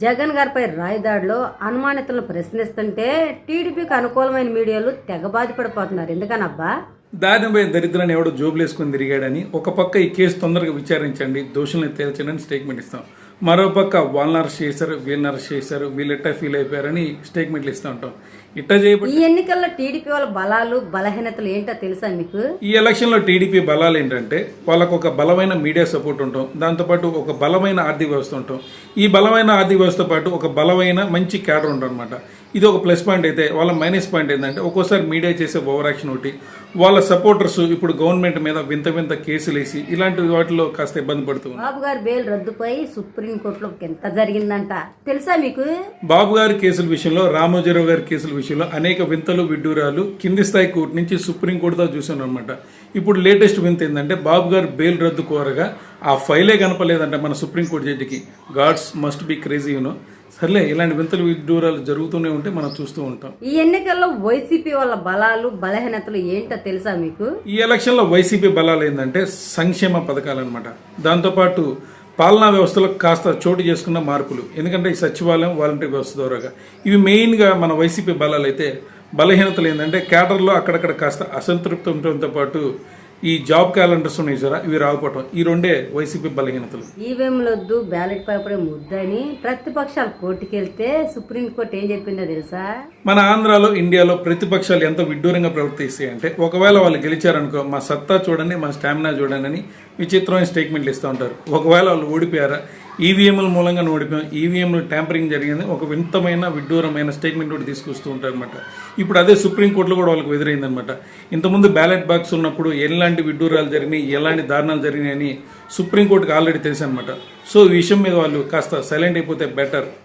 జగన్ గారిపై రాయదాడిలో అనుమానితులను ప్రశ్నిస్తుంటే టీడీపీకి అనుకూలమైన మీడియాలు తెగ బాధపడిపోతున్నారు. ఎందుకనబ్బా? దానిపై దరిద్రాన్ని ఎవడో జోబులేసుకుని తిరిగాడని ఒక పక్క ఈ కేసు తొందరగా విచారించండి దోషుల్ని తేల్చండి అని స్టేట్మెంట్ ఇస్తాం. మరో పక్క వాళ్ళని అరెస్ట్ చేశారు వీళ్ళని అరెస్ట్ చేశారు వీళ్ళు ఎట్టా ఫీల్ అయిపోయారని స్టేట్మెంట్లు ఇస్తూ ఉంటాం. ఇట్టా చేయబట్టి ఈ ఎన్నికల్లో టీడీపీ వాళ్ళ బలాలు బలహీనతలు ఏంటో తెలుసా మీకు? ఈ ఎలక్షన్లో టీడీపీ బలాలు ఏంటంటే వాళ్ళకు ఒక బలమైన మీడియా సపోర్ట్ ఉంటాం. దాంతోపాటు ఒక బలమైన ఆర్థిక వ్యవస్థ ఉంటాం. ఈ బలమైన ఆర్థిక వ్యవస్థతో పాటు ఒక బలమైన మంచి క్యాడర్ ఉంటాం అనమాట ఇది ఒక ప్లస్ పాయింట్ అయితే వాళ్ళ మైనస్ పాయింట్ ఏంటంటే ఒక్కోసారి మీడియా చేసే ఓవర్ యాక్షన్ ఒకటి వాళ్ళ సపోర్టర్స్ ఇప్పుడు గవర్నమెంట్ మీద వింత వింత కేసులు వేసి ఇలాంటి వాటిలో కాస్త ఇబ్బంది పడుతూ ఉన్నారు. బాబు గారి బెయిల్ రద్దుపై సుప్రీంకోర్టులో ఎంత జరిగిందంట? తెలుసా మీకు? బాబు గారి కేసుల విషయంలో రామోజీరావు గారి కేసుల విషయంలో అనేక వింతలు విడ్డూరాలు కింది స్థాయి కోర్టు నుంచి సుప్రీంకోర్టు దాకా చూసాను అనమాట ఇప్పుడు లేటెస్ట్ వింత ఏంటంటే బాబు గారు బెయిల్ రద్దు కోరగా ఆ ఫైలే కనపలేదంట మన supreme court జడ్జికి gods must be crazy you know సర్లే ఇలాంటి వింతలు విడ్డూరాలు జరుగుతూనే ఉంటే మనం చూస్తూ ఉంటాం. ఈ ఎన్నికల్లో వైసీపీ వాళ్ళ బలాలు బలహీనతలు ఏంటో తెలుసా మీకు? ఈ ఎలక్షన్లో వైసీపీ బలాలు ఏంటంటే సంక్షేమ పథకాలు అనమాట దాంతోపాటు పాలనా వ్యవస్థలో కాస్త చోటు చేసుకున్న మార్పులు. ఎందుకంటే ఈ సచివాలయం వాలంటరీ వ్యవస్థ ద్వారాగా. ఇవి మెయిన్గా మన వైసీపీ బలాలు అయితే బలహీనతలు ఏంటంటే క్యాడర్లో అక్కడక్కడ కాస్త అసంతృప్తి ఉండటంతో పాటు ఈ జాబ్ క్యాలెండర్స్ ఉన్నాయి సారా ఇవి రాకపోవటం. ఈ రెండే వైసీపీ బలహీనతలు. ఈవీఎంలొద్దు బ్యాలెట్ పేపర్ ముద్దని ప్రతిపక్షాలు కోర్టుకెళ్తే సుప్రీంకోర్టు ఏం చెప్పిందో తెలుసా? మన ఆంధ్రాలో ఇండియాలో ప్రతిపక్షాలు ఎంత విడ్డూరంగా ప్రవర్తిస్తాయి అంటే ఒకవేళ వాళ్ళు గెలిచారనుకో మా సత్తా చూడండి మా స్టామినా చూడండి అని విచిత్రమైన స్టేట్మెంట్లు ఇస్తూ ఉంటారు. ఒకవేళ వాళ్ళు ఓడిపోయారా ఈవీఎంల మూలంగా ఓడిపోయాం ఈవీఎంలు ట్యాంపరింగ్ జరిగింది. ఒక వింతమైన విడ్డూరమైన స్టేట్మెంట్ ఒకటి తీసుకొస్తూ ఉంటారనమాట ఇప్పుడు అదే సుప్రీంకోర్టులో కూడా వాళ్ళకి ఎదురైందనమాట ఇంతకుముందు బ్యాలెట్ బాక్స్ ఉన్నప్పుడు ఎలాంటి విడ్డూరాలు జరిగినాయి ఎలాంటి దారుణాలు జరిగినాయి అని సుప్రీంకోర్టుకి ఆల్రెడీ తెలుసు అనమాట సో ఈ విషయం మీద వాళ్ళు కాస్త సైలెంట్ అయిపోతే బెటర్